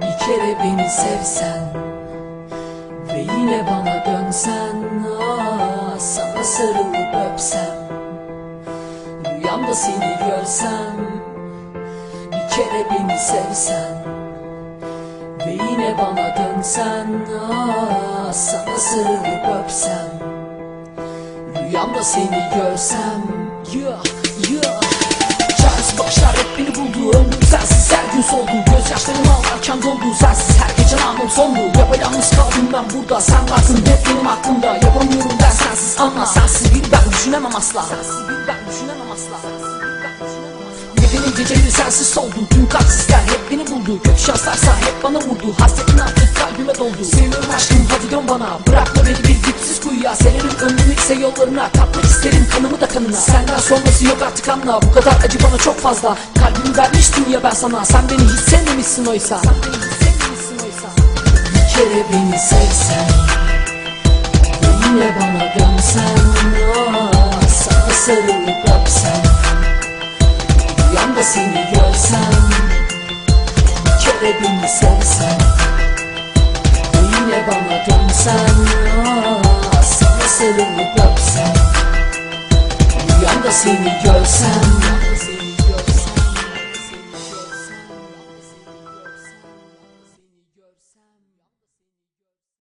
kere beni sevsen Ve yine bana dönsen ah, Sana sarılıp öpsem Rüyamda seni görsem Bir kere beni sevsen Ve yine bana dönsen ah, Sana sarılıp öpsem Rüyamda seni görsem yeah gün soldu Gözyaşlarım ağlarken doldu Sensiz her gece anım sondu. Yapayalnız kaldım ben burada Sen varsın hep benim aklımda. Yapamıyorum ben sensiz anla Sensiz bir ben düşünemem asla. Sensiz bir ben düşünemem asla. Gecenin geceleri sensiz soldu? Tüm kalpsizler hep beni buldu. Kötü şanslarsa hep bana vurdu. Hasretin artık kalbime doldu. Seviyorum aşkım hadi dön bana. Bırakma beni bir dipsiz kuyuya Sererim ömrümü ise yollarına Katmak isterim. Kanımı da kanına. Senden sonrası yok artık anla. Bu kadar acı bana çok fazla. Kalbimi vermiştim ya ben sana. Sen beni hiç sevmemişsin oysa. Sen beni hiç sevmemişsin oysa. Bir kere beni sevsen yine bana dönsen ah, Sana sarılıp öpsem Rüyamda seni görsem Bir kere beni sevsen yine bana dönsen Sana sarılıp öpsem Rüyamda seni görsem